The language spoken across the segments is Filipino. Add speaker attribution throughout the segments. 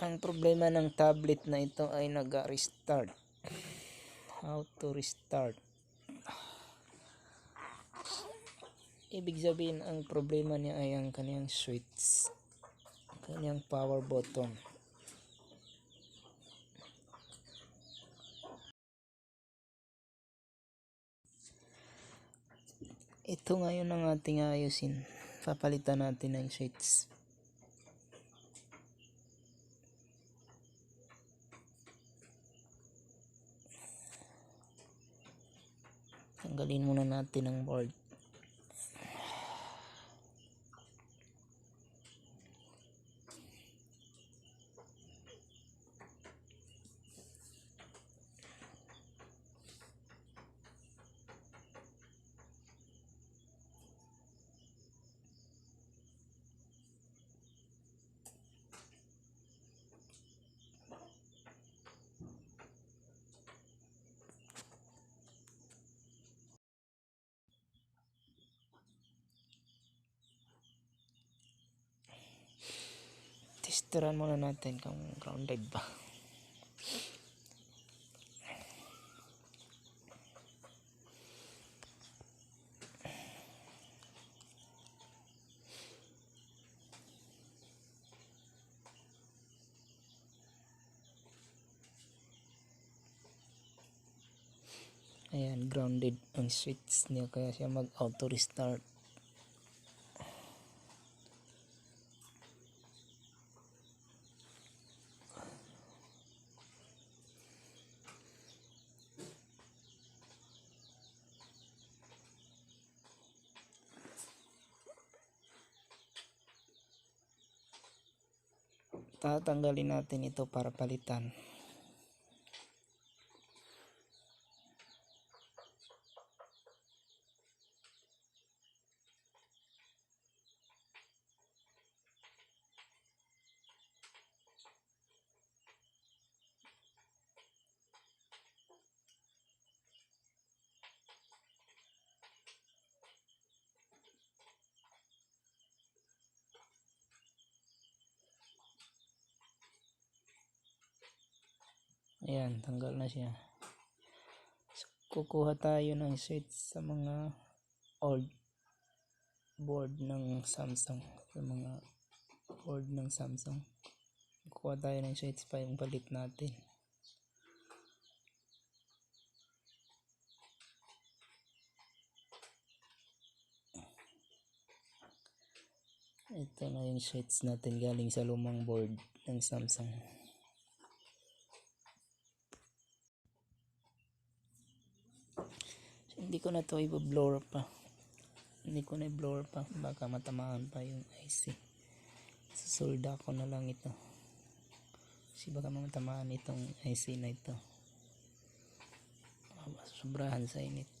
Speaker 1: Ang problema ng tablet na ito ay nag-restart. How to restart? Ibig sabihin ang problema niya ay ang kaniyang switch. Kaniyang power button. Ito ngayon ang ating ayusin. Papalitan natin ng switch. Tanggalin muna natin ang board. Testeran muna natin kung grounded ba. Ayan, grounded ang switch niya kaya siya mag auto restart. Tatanggalin natin ito para palitan. Ayan, tanggal na siya. So, kukuha tayo ng switch sa mga old board ng Samsung. Sa mga board ng Samsung. Kukuha tayo ng switch pa yung palit natin. Ito na yung switch natin galing sa lumang board ng Samsung. Hindi ko na to i-blower pa. Hindi ko na i-blower pa. Baka matamaan pa yung IC. Susolda ko na lang ito. Kasi baka matamaan itong IC na ito. Ah, Sobrahan sa init.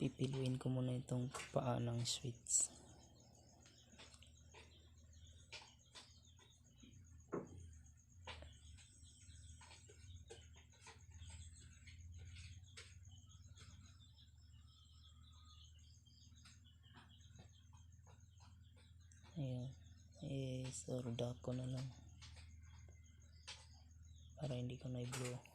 Speaker 1: Pipiluin ko muna itong paa ng switch. Ayan. Eh, sorda ko na lang. Para hindi ko na i-blow.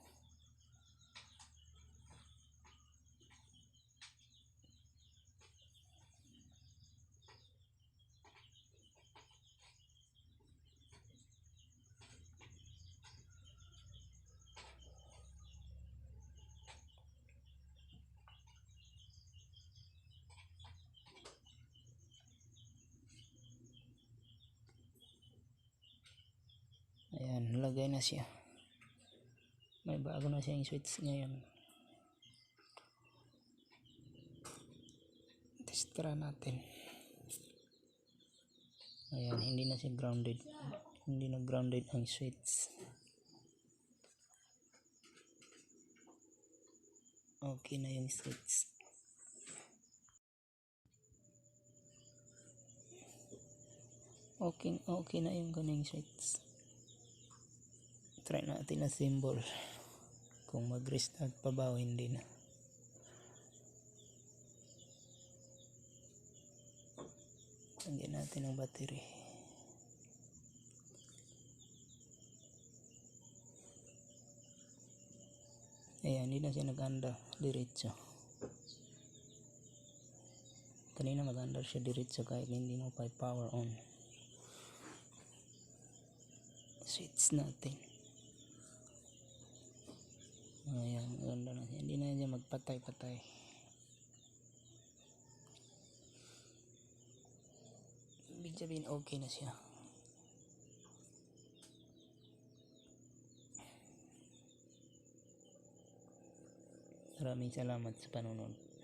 Speaker 1: Ayan, lagay na siya. May bago na siyang switch ngayon. Testara natin. Ayan, hindi na siya grounded. hindi na grounded ang switch okay na yung switch okay okay na yung kaning switch try natin na symbol kung mag restart pa ba o hindi na Lagyan natin ng battery. Ayan, hindi na siya nag-under. Diretso. Kanina mag-under siya diretso kahit hindi mo pa power on. Switch natin. Ayan, maganda na siya. Hindi na siya magpatay-patay. Ibig sabihin okay na siya. Maraming salamat sa panonood.